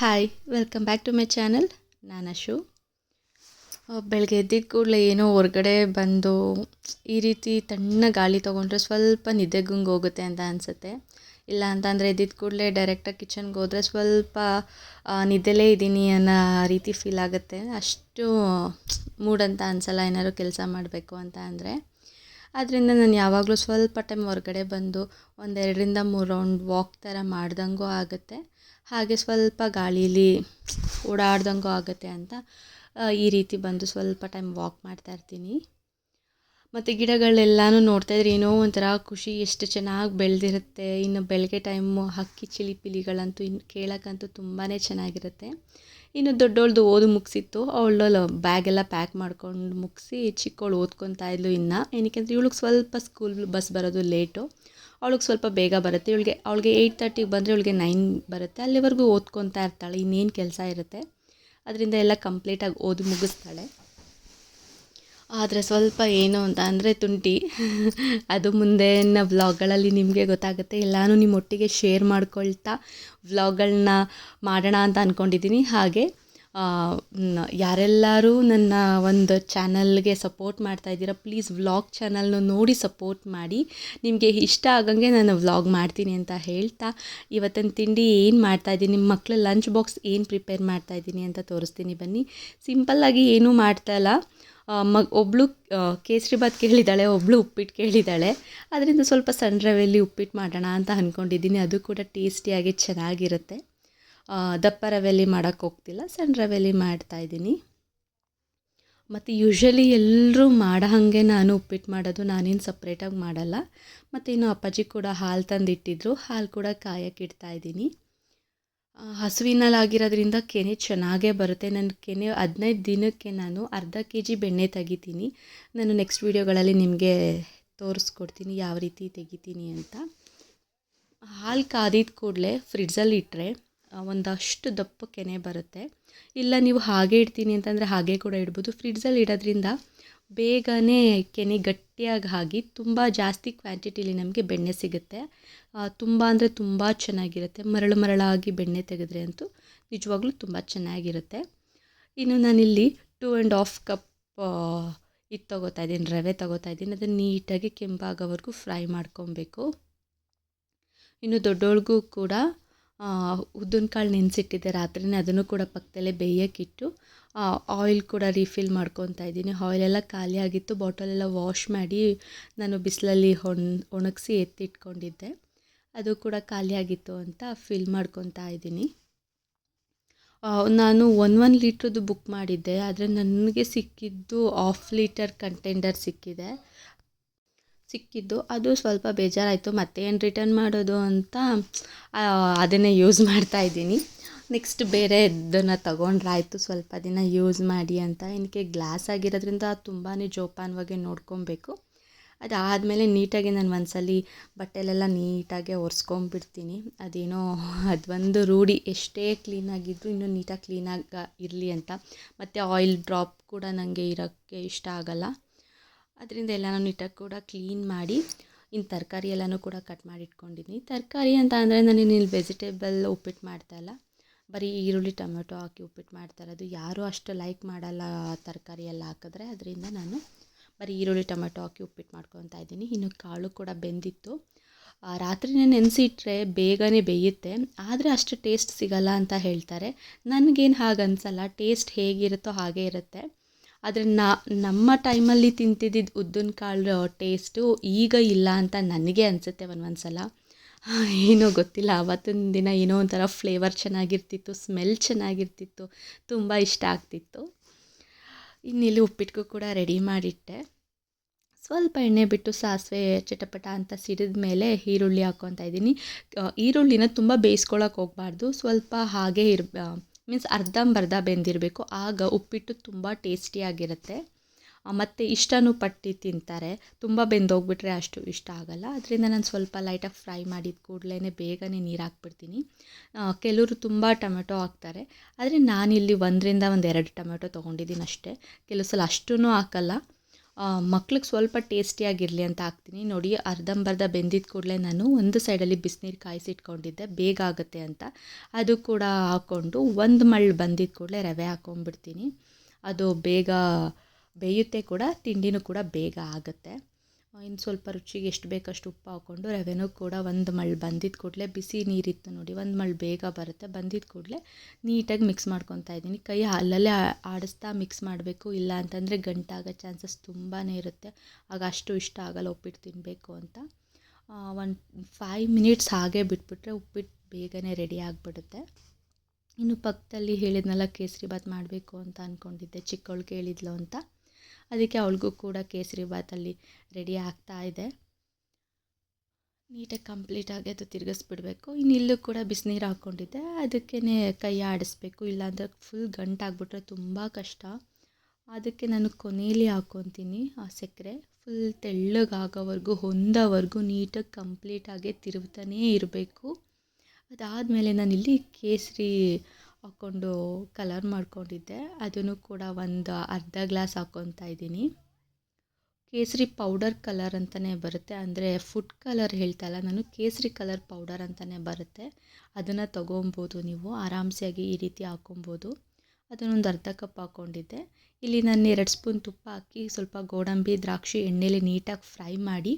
Hi welcome back to my channel ನಾನು ಅಶು ಬೆಳಗ್ಗೆ ಎದ್ದಿದ್ದ ಕೂಡಲೇ ಏನೋ ಹೊರಗಡೆ ಬಂದು ಈ ರೀತಿ ತಣ್ಣ ಗಾಳಿ ತೊಗೊಂಡ್ರೆ ಸ್ವಲ್ಪ ನಿದ್ದೆಗುಂಗ್ ಹೋಗುತ್ತೆ ಅಂತ ಅನಿಸುತ್ತೆ. ಇಲ್ಲ ಅಂತಂದರೆ ಎದ್ದಿದ್ದ ಕೂಡಲೇ ಡೈರೆಕ್ಟಾಗಿ ಕಿಚನ್ಗೆ ಹೋದರೆ ಸ್ವಲ್ಪ ನಿದ್ದೆಲೇ ಇದ್ದೀನಿ ಅನ್ನೋ ರೀತಿ ಫೀಲ್ ಆಗುತ್ತೆ. ಅಷ್ಟು ಮೂಡ್ ಅಂತ ಅನಿಸಲ್ಲ ಏನಾದ್ರು ಕೆಲಸ ಮಾಡಬೇಕು ಅಂತ ಅಂದರೆ. ಆದ್ದರಿಂದ ನಾನು ಯಾವಾಗಲೂ ಸ್ವಲ್ಪ ಟೈಮ್ ಹೊರಗಡೆ ಬಂದು ಒಂದೆರಡರಿಂದ ಮೂರು ರೌಂಡ್ ವಾಕ್ ಥರ ಮಾಡ್ದಂಗೂ ಆಗುತ್ತೆ. ಹಾಗೆ ಸ್ವಲ್ಪ ಗಾಳೀಲಿ ಓಡಾಡ್ದಂಗೂ ಆಗುತ್ತೆ ಅಂತ ಈ ರೀತಿ ಬಂದು ಸ್ವಲ್ಪ ಟೈಮ್ ವಾಕ್ ಮಾಡ್ತಾ ಇರ್ತೀನಿ. ಮತ್ತು ಗಿಡಗಳೆಲ್ಲನೂ ನೋಡ್ತಾ ಇದ್ರೆ ಏನೋ ಒಂಥರ ಖುಷಿ, ಎಷ್ಟು ಚೆನ್ನಾಗಿ ಬೆಳೆದಿರುತ್ತೆ. ಇನ್ನು ಬೆಳಗ್ಗೆ ಟೈಮು ಹಕ್ಕಿ ಚಿಲಿಪಿಲಿಗಳಂತೂ ಇನ್ನು ಕೇಳೋಕ್ಕಂತೂ ತುಂಬಾ ಚೆನ್ನಾಗಿರುತ್ತೆ. ಇನ್ನು ದೊಡ್ಡವಳ್ದು ಓದು ಮುಗಿಸಿತ್ತು. ಅವಳು ಬ್ಯಾಗೆಲ್ಲ ಪ್ಯಾಕ್ ಮಾಡ್ಕೊಂಡು ಮುಗಿಸಿ ಚಿಕ್ಕವಳು ಓದ್ಕೊತಾ ಇದ್ಲು ಇನ್ನು. ಏನಕ್ಕೆ ಅಂದರೆ ಇವಳಿಗೆ ಸ್ವಲ್ಪ ಸ್ಕೂಲ್ ಬಸ್ ಬರೋದು ಲೇಟು ಅವಳಿಗೆ ಸ್ವಲ್ಪ ಬೇಗ ಬರುತ್ತೆ. ಇವಳಿಗೆ, ಅವಳಿಗೆ ಏಯ್ಟ್ ತರ್ಟಿಗೆ ಬಂದರೆ ಇವಳಿಗೆ ನೈನ್ ಬರುತ್ತೆ. ಅಲ್ಲಿವರೆಗೂ ಓದ್ಕೊತಾ ಇರ್ತಾಳೆ, ಇನ್ನೇನು ಕೆಲಸ ಇರುತ್ತೆ. ಅದರಿಂದ ಎಲ್ಲ ಕಂಪ್ಲೀಟಾಗಿ ಓದಿ ಮುಗಿಸ್ತಾಳೆ. ಆದರೆ ಸ್ವಲ್ಪ ಏನು ಅಂತ ಅಂದರೆ ತುಂಟಿ, ಅದು ಮುಂದಿನ ವ್ಲಾಗ್ಗಳಲ್ಲಿ ನಿಮಗೆ ಗೊತ್ತಾಗುತ್ತೆ. ಎಲ್ಲನೂ ನಿಮ್ಮ ಒಟ್ಟಿಗೆ ಶೇರ್ ಮಾಡ್ಕೊಳ್ತಾ ವ್ಲಾಗ್ಗಳನ್ನ ಮಾಡೋಣ ಅಂತ ಅಂದ್ಕೊಂಡಿದ್ದೀನಿ ಹಾಗೆ ನ- ಯಾರೆಲ್ಲರೂ ನನ್ನ ಒಂದು ಚಾನಲ್ಗೆ ಸಪೋರ್ಟ್ ಮಾಡ್ತಾ ಇದ್ದೀರಾ ಪ್ಲೀಸ್ ವ್ಲಾಗ್ ಚಾನಲ್ನ ನೋಡಿ ಸಪೋರ್ಟ್ ಮಾಡಿ. ನಿಮಗೆ ಇಷ್ಟ ಆಗಂಗೆ ನಾನು ವ್ಲಾಗ್ ಮಾಡ್ತೀನಿ ಅಂತ ಹೇಳ್ತಾ ಇವತ್ತಿನ ತಿಂಡಿ ಏನು ಮಾಡ್ತಾ ಇದ್ದೀನಿ ನಿಮ್ಮ ಮಕ್ಕಳ ಲಂಚ್ ಬಾಕ್ಸ್ ಏನು ಪ್ರಿಪೇರ್ ಮಾಡ್ತಾ ಇದ್ದೀನಿ ಅಂತ ತೋರಿಸ್ತೀನಿ ಬನ್ನಿ. ಸಿಂಪಲ್ಲಾಗಿ ಏನೂ ಮಾಡ್ತಾ ಇಲ್ಲ. ಆ, ಮಗ್ ಒಬ್ಬಳು ಕೇಸರಿ ಬಾತ್ ಕೇಳಿದ್ದಾಳೆ ಒಬ್ಬಳು ಉಪ್ಪಿಟ್ಟು ಕೇಳಿದ್ದಾಳೆ. ಅದರಿಂದ ಸ್ವಲ್ಪ ಸಣ್ಣ ರವೆಯಲ್ಲಿ ಉಪ್ಪಿಟ್ಟು ಮಾಡೋಣ ಅಂತ ಅಂದ್ಕೊಂಡಿದ್ದೀನಿ ಅದು ಕೂಡ ಟೇಸ್ಟಿಯಾಗಿ ಚೆನ್ನಾಗಿರುತ್ತೆ. ದಪ್ಪ ರವೆಯಲ್ಲಿ ಮಾಡೋಕ್ಕೆ ಹೋಗ್ತಿಲ್ಲ ಸಣ್ಣ ರವೆಯಲ್ಲಿ ಮಾಡ್ತಾಯಿದ್ದೀನಿ ಮತ್ತು ಯೂಶ್ವಲಿ ಎಲ್ಲರೂ ಮಾಡೋ ಹಾಗೆ ನಾನು ಉಪ್ಪಿಟ್ಟು ಮಾಡೋದು ನಾನೇನು ಸಪ್ರೇಟಾಗಿ ಮಾಡಲ್ಲ. ಮತ್ತು ಇನ್ನು ಅಪ್ಪಾಜಿ ಕೂಡ ಹಾಲು ತಂದಿಟ್ಟಿದ್ರು ಹಾಲು ಕೂಡ ಕಾಯಕ್ಕೆ ಇಡ್ತಾ ಇದ್ದೀನಿ. ಆ, ಹಸುವಿನಲ್ಲಾಗಿರೋದ್ರಿಂದ ಕೆನೆ ಚೆನ್ನಾಗೇ ಬರುತ್ತೆ. ನನ್ನ ಕೆನೆ ಹದಿನೈದು ದಿನಕ್ಕೆ ನಾನು ಅರ್ಧ ಕೆ ಜಿ ಬೆಣ್ಣೆ ತೆಗಿತೀನಿ. ನಾನು ನೆಕ್ಸ್ಟ್ ವೀಡಿಯೋಗಳಲ್ಲಿ ನಿಮಗೆ ತೋರಿಸ್ಕೊಡ್ತೀನಿ ಯಾವ ರೀತಿ ತೆಗಿತೀನಿ ಅಂತ. ಹಾಲು ಕಾದಿದ ಕೂಡಲೇ ಫ್ರಿಡ್ಜಲ್ಲಿ ಇಟ್ಟರೆ ಒಂದಷ್ಟು ದಪ್ಪ ಕೆನೆ ಬರುತ್ತೆ. ಇಲ್ಲ, ನೀವು ಹಾಗೆ ಇಡ್ತೀನಿ ಅಂತಂದರೆ ಹಾಗೆ ಕೂಡ ಇಡ್ಬೋದು. ಫ್ರಿಡ್ಜಲ್ಲಿ ಇಡೋದ್ರಿಂದ ಬೇಗನೆ ಕೆನೆ ಗಟ್ಟಿಯಾಗಿ ಆಗಿ ತುಂಬ ಜಾಸ್ತಿ ಕ್ವಾಂಟಿಟಿಲಿ ನಮಗೆ ಬೆಣ್ಣೆ ಸಿಗುತ್ತೆ. ತುಂಬ ಅಂದರೆ ತುಂಬ ಚೆನ್ನಾಗಿರುತ್ತೆ. ಮರಳು ಮರಳಾಗಿ ಬೆಣ್ಣೆ ತೆಗೆದ್ರೆ ಅಂತೂ ನಿಜವಾಗ್ಲೂ ತುಂಬ ಚೆನ್ನಾಗಿರುತ್ತೆ. ಇನ್ನು ನಾನಿಲ್ಲಿ ಟೂ ಆ್ಯಂಡ್ ಹಾಫ್ ಕಪ್ ಇದು ತೊಗೋತಾ ಇದ್ದೀನಿ, ರವೆ ತೊಗೋತಾ ಇದ್ದೀನಿ. ಅದನ್ನು ನೀಟಾಗಿ ಕೆಂಪಾಗೋವರೆಗೂ ಫ್ರೈ ಮಾಡ್ಕೊಬೇಕು. ಇನ್ನು ದೊಡ್ಡೋಳ್ಗೂ ಕೂಡ ಉದ್ದಿನ ಕಾಳು ನೆನೆಸಿಟ್ಟಿದ್ದೆ. ರಾತ್ರಿನೇ ಅದನ್ನು ಕೂಡ ಪಕ್ಕದಲ್ಲೇ ಬೇಯೋಕ್ಕಿಟ್ಟು ಆಯಿಲ್ ಕೂಡ ರೀಫಿಲ್ ಮಾಡ್ಕೊತಾ ಇದ್ದೀನಿ. ಆಯಿಲೆಲ್ಲ ಖಾಲಿ ಆಗಿತ್ತು. ಬಾಟಲೆಲ್ಲ ವಾಶ್ ಮಾಡಿ ನಾನು ಬಿಸಿಲಲ್ಲಿ ಹೊಣ್ ಒಣಗಿಸಿ ಎತ್ತಿಟ್ಕೊಂಡಿದ್ದೆ. ಅದು ಕೂಡ ಖಾಲಿಯಾಗಿತ್ತು ಅಂತ ಫಿಲ್ ಮಾಡ್ಕೊತಾ ಇದ್ದೀನಿ. ನಾನು ಒನ್ ಒನ್ ಲೀಟ್ರದ್ದು ಬುಕ್ ಮಾಡಿದ್ದೆ. ಆದರೆ ನನಗೆ ಸಿಕ್ಕಿದ್ದು ಆಫ್ ಲೀಟರ್ ಕಂಟೈನರ್ ಸಿಕ್ಕಿದೆ. ಸಿಕ್ಕಿದ್ದು. ಅದು ಸ್ವಲ್ಪ ಬೇಜಾರಾಯಿತು. ಮತ್ತೆ ಏನು ರಿಟರ್ನ್ ಮಾಡೋದು ಅಂತ ಅದನ್ನೇ ಯೂಸ್ ಮಾಡ್ತಾ ಇದ್ದೀನಿ. ನೆಕ್ಸ್ಟ್ ಬೇರೆ ಇದನ್ನು ತಗೊಂಡ್ರಾಯ್ತು. ಸ್ವಲ್ಪ ದಿನ ಯೂಸ್ ಮಾಡಿ ಅಂತ. ಏನಕ್ಕೆ ಗ್ಲಾಸ್ ಆಗಿರೋದ್ರಿಂದ ತುಂಬಾ ಜೋಪಾನವಾಗಿ ನೋಡ್ಕೊಬೇಕು. ಅದಾದಮೇಲೆ ನೀಟಾಗಿ ನಾನು ಒಂದ್ಸಲಿ ಬಟ್ಟೆಲೆಲ್ಲ ನೀಟಾಗೆ ಒರೆಸ್ಕೊಂಬಿಡ್ತೀನಿ. ಅದೇನೋ ಅದೊಂದು ರೂಢಿ. ಎಷ್ಟೇ ಕ್ಲೀನಾಗಿದ್ದರೂ ಇನ್ನೂ ನೀಟಾಗಿ ಕ್ಲೀನಾಗಿ ಇರಲಿ ಅಂತ. ಮತ್ತು ಆಯಿಲ್ ಡ್ರಾಪ್ ಕೂಡ ನನಗೆ ಇರೋಕ್ಕೆ ಇಷ್ಟ ಆಗಲ್ಲ. ಅದರಿಂದ ಎಲ್ಲನೂ ನೀಟಾಗಿ ಕೂಡ ಕ್ಲೀನ್ ಮಾಡಿ ಇನ್ನು ತರಕಾರಿ ಎಲ್ಲನೂ ಕೂಡ ಕಟ್ ಮಾಡಿ ಇಟ್ಕೊಂಡಿದ್ದೀನಿ ತರಕಾರಿ ಅಂತ ಅಂದರೆ ನಾನು ಇಲ್ಲಿ ವೆಜಿಟೇಬಲ್ ಉಪ್ಪಿಟ್ಟು ಮಾಡ್ತಾಯಿಲ್ಲ ಬರೀ ಈರುಳ್ಳಿ, ಟೊಮೆಟೊ ಹಾಕಿ ಉಪ್ಪಿಟ್ಟು ಮಾಡ್ತಾ ಇರೋದು. ಯಾರೂ ಅಷ್ಟು ಲೈಕ್ ಮಾಡಲ್ಲ ತರಕಾರಿ ಎಲ್ಲ ಹಾಕಿದ್ರೆ. ಅದರಿಂದ ನಾನು ಬರೀ ಈರುಳ್ಳಿ, ಟೊಮೆಟೊ ಹಾಕಿ ಉಪ್ಪಿಟ್ಟು ಮಾಡ್ಕೊತಾ ಇದ್ದೀನಿ. ಇನ್ನು ಕಾಳು ಕೂಡ ಬೆಂದಿತ್ತು. ರಾತ್ರಿನೇ ನೆನೆಸಿಟ್ರೆ ಬೇಗನೆ ಬೇಯುತ್ತೆ. ಆದರೆ ಅಷ್ಟು ಟೇಸ್ಟ್ ಸಿಗಲ್ಲ ಅಂತ ಹೇಳ್ತಾರೆ. ನನಗೇನು ಹಾಗೆ ಅನಿಸಲ್ಲ ಟೇಸ್ಟ್ ಹೇಗಿರುತ್ತೋ ಹಾಗೇ ಇರುತ್ತೆ. ಆದರೆ ನಾ, ನಮ್ಮ ಟೈಮಲ್ಲಿ ತಿಂತಿದ್ದಿದ್ದ ಉದ್ದಿನ ಕಾಳು ಟೇಸ್ಟು ಈಗ ಇಲ್ಲ ಅಂತ ನನಗೆ ಅನಿಸುತ್ತೆ ಒಂದೊಂದು ಸಲ ಏನೋ ಗೊತ್ತಿಲ್ಲ, ಅವತ್ತಿನ ದಿನ ಏನೋ ಒಂಥರ ಫ್ಲೇವರ್ ಚೆನ್ನಾಗಿರ್ತಿತ್ತು ಸ್ಮೆಲ್ ಚೆನ್ನಾಗಿರ್ತಿತ್ತು, ತುಂಬ ಇಷ್ಟ ಆಗ್ತಿತ್ತು. ಇನ್ನಿಲ್ಲಿ ಉಪ್ಪಿಟ್ಟಿಗೂ ಕೂಡ ರೆಡಿ ಮಾಡಿಟ್ಟೆ. ಸ್ವಲ್ಪ ಎಣ್ಣೆ ಬಿಟ್ಟು ಸಾಸಿವೆ ಚಟಪಟ ಅಂತ ಸಿಡಿದ ಮೇಲೆ ಈರುಳ್ಳಿ ಹಾಕ್ಕೊತಾ ಇದ್ದೀನಿ. ಈರುಳ್ಳಿನ ತುಂಬ ಬೇಯಿಸ್ಕೊಳಕ್ಕೆ ಹೋಗಬಾರ್ದು, ಸ್ವಲ್ಪ ಹಾಗೆ ಇರ್ ಮೀನ್ಸ್ ಅರ್ಧಂಬರ್ಧ ಬೆಂದಿರಬೇಕು. ಆಗ ಉಪ್ಪಿಟ್ಟು ತುಂಬ ಟೇಸ್ಟಿಯಾಗಿರುತ್ತೆ ಮತ್ತು ಇಷ್ಟನೂ ಪಟ್ಟು ತಿಂತಾರೆ. ತುಂಬ ಬೆಂದೋಗ್ಬಿಟ್ರೆ ಅಷ್ಟು ಇಷ್ಟ ಆಗಲ್ಲ. ಅದರಿಂದ ನಾನು ಸ್ವಲ್ಪ ಲೈಟಾಗಿ ಫ್ರೈ ಮಾಡಿದ ಕೂಡಲೇ ಬೇಗನೆ ನೀರು ಹಾಕ್ಬಿಡ್ತೀನಿ. ಕೆಲವರು ತುಂಬ ಟೊಮೆಟೊ ಹಾಕ್ತಾರೆ. ಆದರೆ ನಾನಿಲ್ಲಿ ಒಂದರಿಂದ ಒಂದು ಎರಡು ಟೊಮೆಟೊ ತೊಗೊಂಡಿದ್ದೀನಿ ಅಷ್ಟೇ ಕೆಲವು ಸಲ ಅಷ್ಟೂ ಹಾಕಲ್ಲ. ಮಕ್ಳಿಗೆ ಸ್ವಲ್ಪ ಟೇಸ್ಟಿಯಾಗಿರಲಿ ಅಂತ ಹಾಕ್ತೀನಿ. ನೋಡಿ, ಅರ್ಧಂಬರ್ಧ ಬೆಂದಿದ್ದ ಕೂಡಲೇ ನಾನು ಒಂದು ಸೈಡಲ್ಲಿ ಬಿಸಿನೀರು ಕಾಯಿಸಿಟ್ಕೊಂಡಿದ್ದೆ. ಬೇಗ ಆಗುತ್ತೆ ಅಂತ. ಅದು ಕೂಡ ಹಾಕ್ಕೊಂಡು ಒಂದು ಮಳ್ಳು ಬಂದಿದ್ದ ಕೂಡಲೇ ರವೆ ಹಾಕ್ಕೊಂಡ್ಬಿಡ್ತೀನಿ ಅದು ಬೇಗ ಬೇಯುತ್ತೆ ಕೂಡ, ತಿಂಡಿನೂ ಕೂಡ ಬೇಗ ಆಗುತ್ತೆ. ಇನ್ನು ಸ್ವಲ್ಪ ರುಚಿಗೆ ಎಷ್ಟು ಬೇಕಷ್ಟು ಉಪ್ಪು ಹಾಕ್ಕೊಂಡು ರವೆನೂ ಕೂಡ ಒಂದು ಮಳ್ ಬಂದಿದ್ದ ಕೂಡಲೇ ಬಿಸಿ ನೀರಿತ್ತು ನೋಡಿ, ಒಂದು ಮಳ್ ಬೇಗ ಬರುತ್ತೆ. ಬಂದಿದ್ದ ಕೂಡಲೇ ನೀಟಾಗಿ ಮಿಕ್ಸ್ ಮಾಡ್ಕೊತಾ ಇದ್ದೀನಿ. ಕೈ ಅಲ್ಲಲ್ಲೇ ಆಡಿಸ್ತಾ ಮಿಕ್ಸ್ ಮಾಡಬೇಕು, ಇಲ್ಲ ಅಂತಂದರೆ ಗಂಟಾಗೋ ಚಾನ್ಸಸ್ ತುಂಬಾ ಇರುತ್ತೆ. ಆಗ ಅಷ್ಟು ಇಷ್ಟ ಆಗಲ್ಲ ಉಪ್ಪಿಟ್ಟು ತಿನ್ನಬೇಕು ಅಂತ. ಒನ್ ಫೈವ್ ಮಿನಿಟ್ಸ್ ಹಾಗೆ ಬಿಟ್ಬಿಟ್ರೆ ಉಪ್ಪಿಟ್ಟು ಬೇಗನೆ ರೆಡಿ ಆಗಿಬಿಡುತ್ತೆ. ಇನ್ನು ಪಕ್ಕದಲ್ಲಿ ಹೇಳಿದ್ನಲ್ಲ ಕೇಸರಿ ಬಾತ್ ಮಾಡಬೇಕು ಅಂತ ಅಂದ್ಕೊಂಡಿದ್ದೆ ಚಿಕ್ಕವಳು ಕೇಳಿದ್ಲು ಅಂತ. ಅದಕ್ಕೆ ಅವಳಿಗೂ ಕೂಡ ಕೇಸರಿ ಬಾತಲ್ಲಿ ರೆಡಿ ಆಗ್ತಾ ಇದೆ. ನೀಟಾಗಿ ಕಂಪ್ಲೀಟಾಗಿ ಅದು ತಿರುಗಿಸ್ಬಿಡ್ಬೇಕು. ಇನ್ನು ಇಲ್ಲೂ ಕೂಡ ಬಿಸಿನೀರು ಹಾಕ್ಕೊಂಡಿದ್ದೆ. ಅದಕ್ಕೇ ಕೈ ಆಡಿಸ್ಬೇಕು. ಇಲ್ಲಾಂದರೆ ಫುಲ್ ಗಂಟಾಗ್ಬಿಟ್ರೆ ತುಂಬ ಕಷ್ಟ. ಅದಕ್ಕೆ ನಾನು ಕೊನೆಯಲ್ಲಿ ಹಾಕ್ಕೊತೀನಿ ಆ ಸಕ್ಕರೆ. ಫುಲ್ ತೆಳ್ಳಗಾಗೋವರೆಗೂ, ಹೊಂದೋವರೆಗೂ ನೀಟಾಗಿ ಕಂಪ್ಲೀಟಾಗಿ ತಿರುಗ್ತಾನೇ ಇರಬೇಕು. ಅದಾದಮೇಲೆ ನಾನಿಲ್ಲಿ ಕೇಸರಿ ಹಾಕ್ಕೊಂಡು ಕಲರ್ ಮಾಡ್ಕೊಂಡಿದ್ದೆ. ಅದನ್ನು ಕೂಡ ಒಂದು ಅರ್ಧ ಗ್ಲಾಸ್ ಹಾಕ್ಕೊತಾ ಇದ್ದೀನಿ. ಕೇಸರಿ ಪೌಡರ್ ಕಲರ್ ಅಂತಲೇ ಬರುತ್ತೆ. ಅಂದರೆ ಫುಡ್ ಕಲರ್ ಹೇಳ್ತಾ ಇಲ್ಲ. ನಾನು ಕೇಸರಿ ಕಲರ್ ಪೌಡರ್ ಅಂತಲೇ ಬರುತ್ತೆ. ಅದನ್ನು ತೊಗೊಬೋದು ನೀವು. ಆರಾಮ್ಸೆಯಾಗಿ ಈ ರೀತಿ ಹಾಕ್ಕೊಬೋದು ಅದನ್ನೊಂದು ಅರ್ಧ ಕಪ್ ಹಾಕ್ಕೊಂಡಿದ್ದೆ ಇಲ್ಲಿ ನಾನು ಎರಡು ಸ್ಪೂನ್ ತುಪ್ಪ ಹಾಕಿ ಸ್ವಲ್ಪ ಗೋಡಂಬಿ, ದ್ರಾಕ್ಷಿ, ಎಣ್ಣೆಲಿ ನೀಟಾಗಿ ಫ್ರೈ ಮಾಡಿ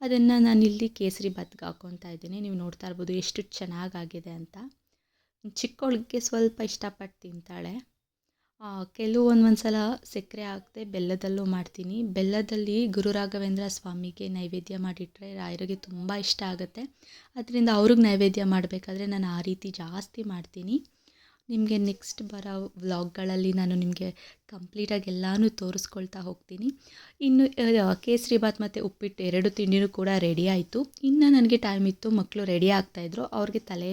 ಅದನ್ನು ನಾನಿಲ್ಲಿ ಕೇಸರಿ ಬಾತ್ಗೆ ಹಾಕ್ಕೊತಾ ಇದ್ದೀನಿ. ನೀವು ನೋಡ್ತಾ ಇರ್ಬೋದು ಎಷ್ಟು ಚೆನ್ನಾಗಾಗಿದೆ ಅಂತ. ಚಿಕ್ಕವಳಿಗೆ ಸ್ವಲ್ಪ ಇಷ್ಟಪಟ್ಟು ತಿಂತಾಳೆ ಕೆಲವೊಂದೊಂದು ಸಲ ಸಕ್ಕರೆ ಹಾಕದೆ ಬೆಲ್ಲದಲ್ಲೂ ಮಾಡ್ತೀನಿ. ಬೆಲ್ಲದಲ್ಲಿ ಗುರು ರಾಘವೇಂದ್ರ ಸ್ವಾಮಿಗೆ ನೈವೇದ್ಯ ಮಾಡಿಟ್ಟರೆ ರಾಯರಿಗೆ ತುಂಬ ಇಷ್ಟ ಆಗುತ್ತೆ. ಅದರಿಂದ ಅವ್ರಿಗೆ ನೈವೇದ್ಯ ಮಾಡಬೇಕಾದ್ರೆ ನಾನು ಆ ರೀತಿ ಜಾಸ್ತಿ ಮಾಡ್ತೀನಿ. ನಿಮಗೆ ನೆಕ್ಸ್ಟ್ ಬರೋ ವ್ಲಾಗ್ಗಳಲ್ಲಿ ನಾನು ನಿಮಗೆ ಕಂಪ್ಲೀಟಾಗಿ ಎಲ್ಲನೂ ತೋರಿಸ್ಕೊಳ್ತಾ ಹೋಗ್ತೀನಿ. ಇನ್ನು ಕೇಸರಿ ಬಾತ್ ಮತ್ತು ಉಪ್ಪಿಟ್ಟು ಎರಡು ತಿಂಡಿನೂ ಕೂಡ ರೆಡಿ ಆಯಿತು. ಇನ್ನು ನನಗೆ ಟೈಮ್ ಇತ್ತು ಮಕ್ಕಳು ರೆಡಿ ಆಗ್ತಾಯಿದ್ರು ಅವ್ರಿಗೆ ತಲೆ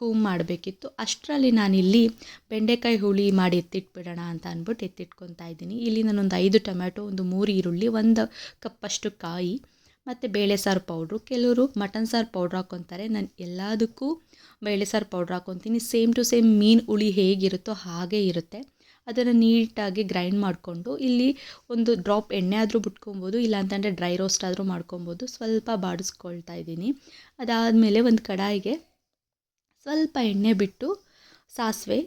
ಕೂಮ್ ಮಾಡಬೇಕಿತ್ತು. ಅಷ್ಟರಲ್ಲಿ ನಾನಿಲ್ಲಿ ಬೆಂಡೆಕಾಯಿ ಹುಳಿ ಮಾಡಿ ಎತ್ತಿಟ್ಬಿಡೋಣ ಅಂತ ಅಂದ್ಬಿಟ್ಟು ಎತ್ತಿಟ್ಕೊತಾ ಇದ್ದೀನಿ. ಇಲ್ಲಿ ನಾನೊಂದು ಐದು ಟೊಮ್ಯಾಟೊ, ಒಂದು ಮೂರು ಈರುಳ್ಳಿ, ಒಂದು ಕಪ್ಪಷ್ಟು ಕಾಯಿ, ಮತ್ತು ಬೇಳೆ ಸಾರು ಪೌಡ್ರು. ಕೆಲವರು ಮಟನ್ ಸಾರು ಪೌಡ್ರ್ ಹಾಕ್ಕೊತಾರೆ. ನಾನು ಎಲ್ಲದಕ್ಕೂ ಬೇಳೆ ಸಾರು ಪೌಡ್ರ್ ಹಾಕ್ಕೊತೀನಿ. ಸೇಮ್ ಟು ಸೇಮ್ ಮೀನು ಹುಳಿ ಹೇಗಿರುತ್ತೋ ಹಾಗೇ ಇರುತ್ತೆ. ಅದನ್ನು ನೀಟಾಗಿ ಗ್ರೈಂಡ್ ಮಾಡಿಕೊಂಡು ಇಲ್ಲಿ ಒಂದು ಡ್ರಾಪ್ ಎಣ್ಣೆ ಆದರೂ ಬಿಟ್ಕೊಬೋದು ಇಲ್ಲಾಂತಂದರೆ ಡ್ರೈ ರೋಸ್ಟ್ ಆದರೂ ಮಾಡ್ಕೊಬೋದು ಸ್ವಲ್ಪ ಬಾಡಿಸ್ಕೊಳ್ತಾ ಇದ್ದೀನಿ. ಅದಾದಮೇಲೆ ಒಂದು ಕಡಾಯಿಗೆ ಸ್ವಲ್ಪ ಎಣ್ಣೆ ಬಿಟ್ಟು ಸಾಸಿವೆ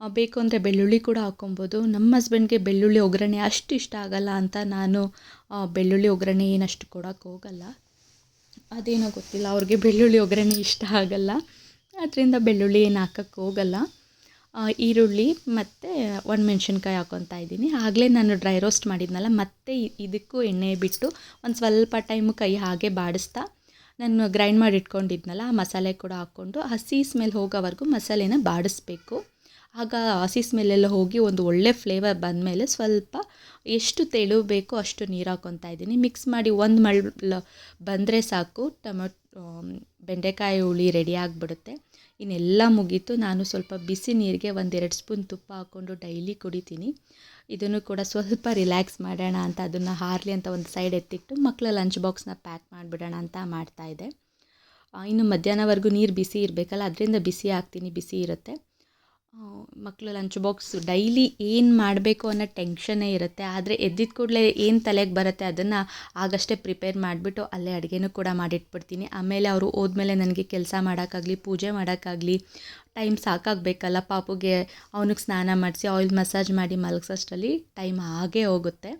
ಬೇಕು ಅಂದರೆ ಬೆಳ್ಳುಳ್ಳಿ ಕೂಡ ಹಾಕ್ಕೊಬೋದು. ನಮ್ಮ ಹಸ್ಬೆಂಡ್ಗೆ ಬೆಳ್ಳುಳ್ಳಿ ಒಗ್ಗರಣೆ ಅಷ್ಟು ಇಷ್ಟ ಆಗಲ್ಲ ಅಂತ ನಾನು ಬೆಳ್ಳುಳ್ಳಿ ಒಗ್ಗರಣೆ ಏನಷ್ಟು ಕೊಡೋಕ್ಕೆ ಹೋಗಲ್ಲ. ಅದೇನೋ ಗೊತ್ತಿಲ್ಲ, ಅವ್ರಿಗೆ ಬೆಳ್ಳುಳ್ಳಿ ಒಗ್ಗರಣೆ ಇಷ್ಟ ಆಗಲ್ಲ. ಅದರಿಂದ ಬೆಳ್ಳುಳ್ಳಿ ಏನು ಹಾಕಕ್ಕೆ ಹೋಗಲ್ಲ. ಈರುಳ್ಳಿ ಮತ್ತು ಒಣಮೆಣ್ಸಿನ್ಕಾಯಿ ಹಾಕ್ಕೊತಾ ಇದ್ದೀನಿ. ಆಗಲೇ ನಾನು ಡ್ರೈ ರೋಸ್ಟ್ ಮಾಡಿದ್ನಲ್ಲ, ಮತ್ತೆ ಇದಕ್ಕೂ ಎಣ್ಣೆ ಬಿಟ್ಟು ಒಂದು ಸ್ವಲ್ಪ ಟೈಮು ಕೈ ಹಾಗೆ ಬಾಡಿಸ್ತಾ ನಾನು ಗ್ರೈಂಡ್ ಮಾಡಿ ಇಟ್ಕೊಂಡಿದ್ನಲ್ಲ ಆ ಮಸಾಲೆ ಕೂಡ ಹಾಕ್ಕೊಂಡು ಹಸಿ ಸ್ಮೆಲ್ ಹೋಗೋವರೆಗೂ ಮಸಾಲೆನ ಬಾಡಿಸ್ಬೇಕು. ಆಗ ಹಸಿ ಸ್ಮೆಲ್ಲೆಲ್ಲ ಹೋಗಿ ಒಂದು ಒಳ್ಳೆ ಫ್ಲೇವರ್ ಬಂದಮೇಲೆ ಸ್ವಲ್ಪ ಎಷ್ಟು ತೆಳು ಬೇಕೋ ಅಷ್ಟು ನೀರು ಹಾಕ್ಕೊತಾ ಇದ್ದೀನಿ. ಮಿಕ್ಸ್ ಮಾಡಿ ಒಂದು ಮಳ್ ಬಂದರೆ ಸಾಕು ಟೊಮೊಟೊ ಬೆಂಡೆಕಾಯಿ ಹುಳಿ ರೆಡಿ ಆಗಿಬಿಡುತ್ತೆ. ಇನ್ನೆಲ್ಲ ಮುಗೀತು. ನಾನು ಸ್ವಲ್ಪ ಬಿಸಿ ನೀರಿಗೆ ಒಂದೆರಡು ಸ್ಪೂನ್ ತುಪ್ಪ ಹಾಕ್ಕೊಂಡು ಡೈಲಿ ಕುಡಿತೀನಿ. ಇದನ್ನು ಕೂಡ ಸ್ವಲ್ಪ ರಿಲ್ಯಾಕ್ಸ್ ಮಾಡೋಣ ಅಂತ ಅದನ್ನು ಹಾರಲಿ ಅಂತ ಒಂದು ಸೈಡ್ ಎತ್ತಿಟ್ಟು ಮಕ್ಕಳ ಲಂಚ್ ಬಾಕ್ಸ್ನ ಪ್ಯಾಕ್ ಮಾಡಿಬಿಡೋಣ ಅಂತ ಮಾಡ್ತಾಯಿದ್ದೆ ಇನ್ನು ಮಧ್ಯಾಹ್ನವರೆಗೂ ನೀರು ಬಿಸಿ ಇರಬೇಕಲ್ಲ, ಅದರಿಂದ ಬಿಸಿ ಹಾಕ್ತೀನಿ ಬಿಸಿ ಇರುತ್ತೆ. ಮಕ್ಕಳು ಲಂಚ್ ಬಾಕ್ಸ್ ಡೈಲಿ ಏನು ಮಾಡಬೇಕು ಅನ್ನೋ ಟೆನ್ಷನ್ನೇ ಇರುತ್ತೆ. ಆದರೆ ಎದ್ದಿದ ಕೂಡಲೇ ಏನು ತಲೆಗೆ ಬರುತ್ತೆ ಅದನ್ನು ಆಗಷ್ಟೇ ಪ್ರಿಪೇರ್ ಮಾಡಿಬಿಟ್ಟು ಅಲ್ಲೇ ಅಡುಗೆನೂ ಕೂಡ ಮಾಡಿಟ್ಬಿಡ್ತೀನಿ. ಆಮೇಲೆ ಅವರು ಹೋದ್ಮೇಲೆ ನನಗೆ ಕೆಲಸ ಮಾಡೋಕ್ಕಾಗಲಿ, ಪೂಜೆ ಮಾಡೋಕ್ಕಾಗಲಿ, ಟೈಮ್ ಸಾಕಾಗಬೇಕಲ್ಲ ಪಾಪುಗೆ, ಅವನಿಗೆ ಸ್ನಾನ ಮಾಡಿಸಿ, ಆಯಿಲ್ ಮಸಾಜ್ ಮಾಡಿ ಮಲಗಿಸೋಷ್ಟರಲ್ಲಿ ಟೈಮ್ ಆಗೇ ಹೋಗುತ್ತೆ.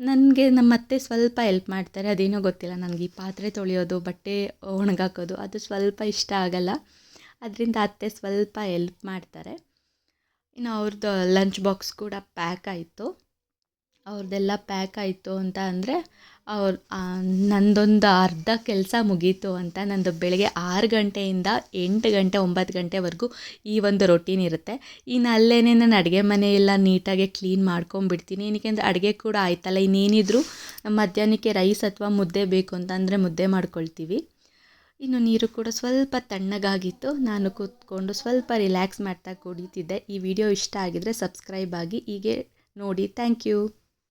ನನಗೆ ನಮ್ಮ ಅತ್ತೆ ಸ್ವಲ್ಪ ಹೆಲ್ಪ್ ಮಾಡ್ತಾರೆ, ಅದೇನೋ ಗೊತ್ತಿಲ್ಲ. ನನಗೆ ಈ ಪಾತ್ರೆ ತೊಳೆಯೋದು, ಬಟ್ಟೆ ಒಣಗಾಕೋದು ಅದು ಸ್ವಲ್ಪ ಇಷ್ಟ ಆಗಲ್ಲ. ಅದರಿಂದ ಅತ್ತೆ ಸ್ವಲ್ಪ ಎಲ್ಪ್ ಮಾಡ್ತಾರೆ. ಇನ್ನು ಅವ್ರದ್ದು ಲಂಚ್ ಬಾಕ್ಸ್ ಕೂಡ ಪ್ಯಾಕ್ ಆಯಿತು. ಅವ್ರದ್ದೆಲ್ಲ ಪ್ಯಾಕ್ ಆಯಿತು ಅಂತ ಅಂದರೆ ಅವ್ರ ನಂದೊಂದು ಅರ್ಧ ಕೆಲಸ ಮುಗೀತು ಅಂತ ನಂದು ಬೆಳಗ್ಗೆ ಆರು ಗಂಟೆಯಿಂದ ಎಂಟು ಗಂಟೆ, ಒಂಬತ್ತು ಗಂಟೆವರೆಗೂ ಈ ಒಂದು ರೊಟೀನ್ ಇರುತ್ತೆ. ಇನ್ನು ಅಲ್ಲೇ ನಾನು ಅಡುಗೆ ಮನೆಯೆಲ್ಲ ನೀಟಾಗಿ ಕ್ಲೀನ್ ಮಾಡ್ಕೊಂಬಿಡ್ತೀನಿ ಏನಕ್ಕೆ ಅಂದರೆ ಅಡುಗೆ ಕೂಡ ಆಯ್ತಲ್ಲ, ಇನ್ನೇನಿದ್ರು ಮಧ್ಯಾಹ್ನಕ್ಕೆ ರೈಸ್ ಅಥವಾ ಮುದ್ದೆ ಬೇಕು ಅಂತಂದರೆ ಮುದ್ದೆ ಮಾಡ್ಕೊಳ್ತೀವಿ. ಇನ್ನು ನೀರು ಕೂಡ ಸ್ವಲ್ಪ ತಣ್ಣಗಾಗಿತ್ತು. ನಾನು ಕೂತ್ಕೊಂಡು ಸ್ವಲ್ಪ ರಿಲ್ಯಾಕ್ಸ್ ಮಾಡ್ತಾ ಕುಡಿತಿದ್ದೆ. ಈ ವಿಡಿಯೋ ಇಷ್ಟ ಆಗಿದರೆ ಸಬ್ಸ್ಕ್ರೈಬ್ ಆಗಿ ಹೀಗೆ ನೋಡಿ. Thank you